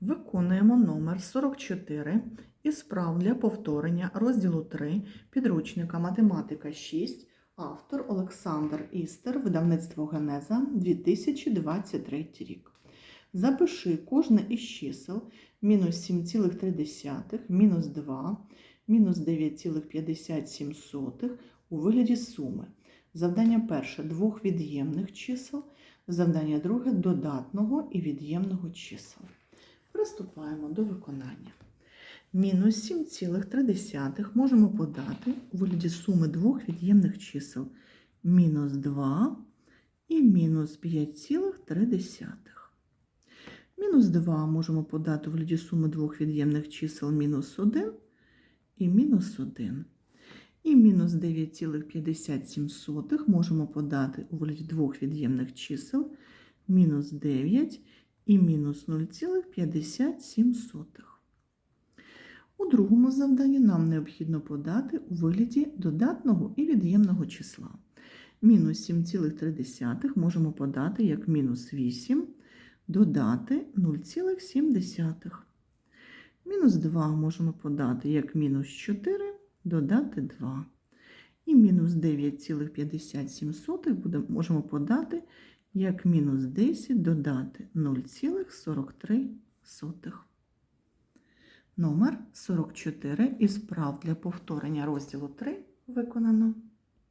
Виконуємо номер 44 із справ для повторення розділу 3 підручника Математика 6, автор Олександр Істер, видавництво Генеза 2023 рік. Запиши кожне із чисел мінус 7,3, мінус 2, мінус 9,57 у вигляді суми. Завдання перше двох від'ємних чисел, завдання друге додатного і від'ємного чисел. Приступаємо до виконання. Мінус 7,3 можемо подати у вигляді суми двох від'ємних чисел мінус 2 і мінус 5,3. Мінус 2 можемо подати у вигляді суми двох від'ємних чисел мінус 1 і мінус 1. І мінус 9,57 можемо подати у вигляді двох від'ємних чисел мінус 9 і мінус 0,57. У другому завданні нам необхідно подати у вигляді додатного і від'ємного числа. Мінус 7,3 можемо подати як мінус 8, додати 0,7. Мінус 2 можемо подати як мінус 4, додати 2. І мінус 9,57 можемо подати як мінус 10 додати 0,43. Номер 44 із прав для повторення розділу 3 виконано.